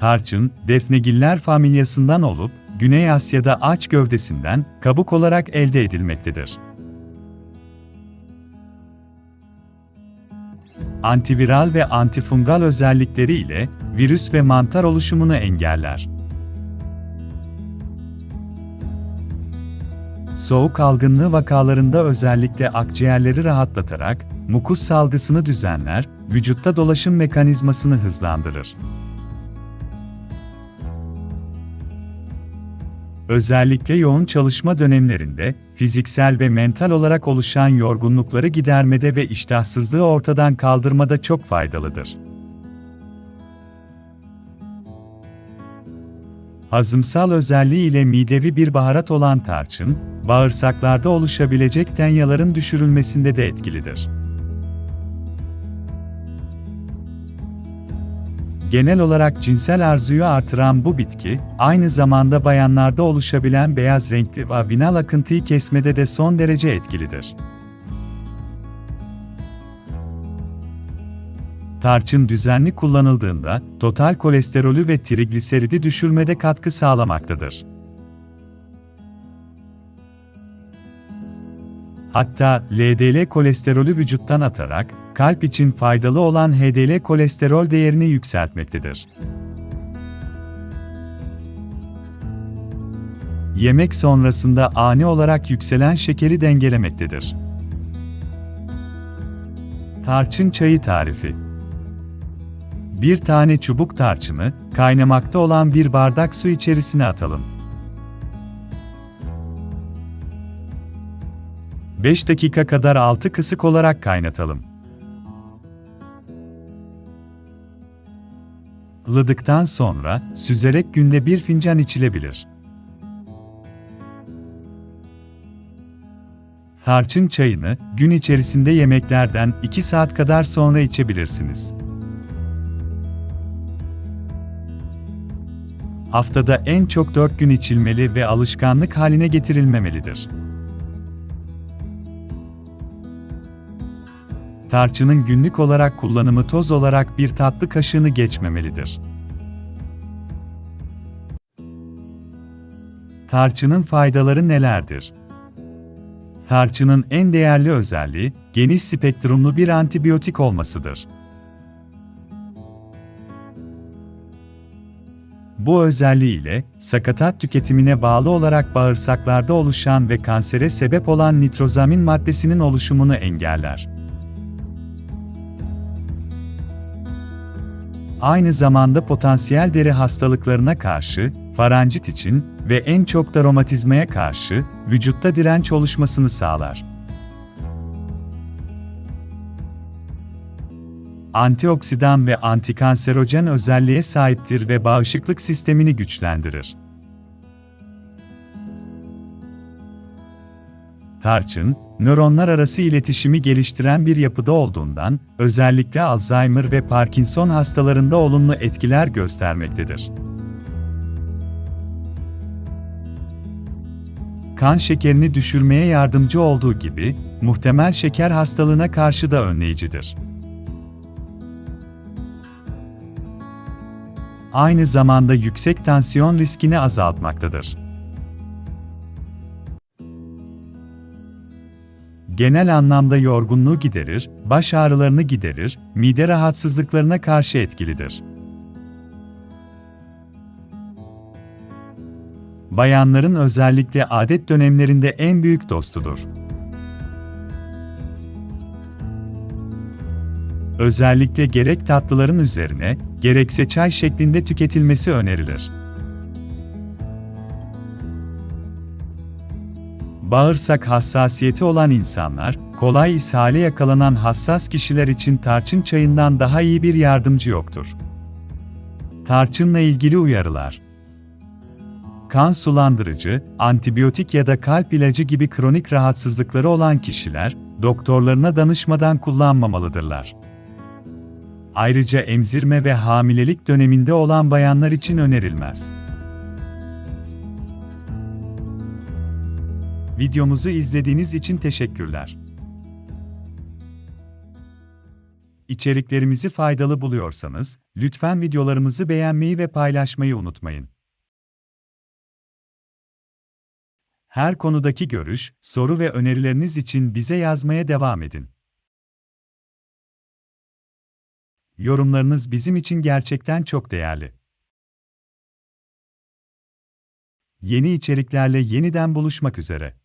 Tarçın, defnegiller familyasından olup, Güney Asya'da ağaç gövdesinden kabuk olarak elde edilmektedir. Antiviral ve antifungal özellikleri ile virüs ve mantar oluşumunu engeller. Soğuk algınlığı vakalarında özellikle akciğerleri rahatlatarak mukus salgısını düzenler, vücutta dolaşım mekanizmasını hızlandırır. Özellikle yoğun çalışma dönemlerinde fiziksel ve mental olarak oluşan yorgunlukları gidermede ve iştahsızlığı ortadan kaldırmada çok faydalıdır. Hazımsal özelliği ile midevi bir baharat olan tarçın, bağırsaklarda oluşabilecek tenyaların düşürülmesinde de etkilidir. Genel olarak cinsel arzuyu artıran bu bitki, aynı zamanda bayanlarda oluşabilen beyaz renkli vaginal akıntıyı kesmede de son derece etkilidir. Tarçın düzenli kullanıldığında total kolesterolü ve trigliseridi düşürmede katkı sağlamaktadır. Hatta LDL kolesterolü vücuttan atarak kalp için faydalı olan HDL kolesterol değerini yükseltmektedir. Yemek sonrasında ani olarak yükselen şekeri dengelemektedir. Tarçın çayı tarifi Bir tane çubuk tarçını, kaynamakta olan bir bardak su içerisine atalım. 5 dakika kadar altı kısık olarak kaynatalım. Ilıdıktan sonra süzerek günde bir fincan içilebilir. Tarçın çayını gün içerisinde yemeklerden 2 saat kadar sonra içebilirsiniz. Haftada en çok 4 gün içilmeli ve alışkanlık haline getirilmemelidir. Tarçının günlük olarak kullanımı toz olarak bir tatlı kaşığını geçmemelidir. Tarçının faydaları nelerdir? Tarçının en değerli özelliği, geniş spektrumlu bir antibiyotik olmasıdır. Bu özelliğiyle, sakatat tüketimine bağlı olarak bağırsaklarda oluşan ve kansere sebep olan nitrozamin maddesinin oluşumunu engeller. Aynı zamanda potansiyel deri hastalıklarına karşı, faranjit için ve en çok da romatizmaya karşı vücutta direnç oluşmasını sağlar. Antioksidan ve antikanserojen özelliğe sahiptir ve bağışıklık sistemini güçlendirir. Tarçın, nöronlar arası iletişimi geliştiren bir yapıda olduğundan, özellikle Alzheimer ve Parkinson hastalarında olumlu etkiler göstermektedir. Kan şekerini düşürmeye yardımcı olduğu gibi, muhtemel şeker hastalığına karşı da önleyicidir. Aynı zamanda yüksek tansiyon riskini azaltmaktadır. Genel anlamda yorgunluğu giderir, baş ağrılarını giderir, mide rahatsızlıklarına karşı etkilidir. Bayanların özellikle adet dönemlerinde en büyük dostudur. Özellikle gerek tatlıların üzerine, gerekse çay şeklinde tüketilmesi önerilir. Bağırsak hassasiyeti olan insanlar, kolay ishale yakalanan hassas kişiler için tarçın çayından daha iyi bir yardımcı yoktur. Tarçınla ilgili uyarılar Kan sulandırıcı, antibiyotik ya da kalp ilacı gibi kronik rahatsızlıkları olan kişiler, doktorlarına danışmadan kullanmamalıdırlar. Ayrıca emzirme ve hamilelik döneminde olan bayanlar için önerilmez. Videomuzu izlediğiniz için teşekkürler. İçeriklerimizi faydalı buluyorsanız, lütfen videolarımızı beğenmeyi ve paylaşmayı unutmayın. Her konudaki görüş, soru ve önerileriniz için bize yazmaya devam edin. Yorumlarınız bizim için gerçekten çok değerli. Yeni içeriklerle yeniden buluşmak üzere.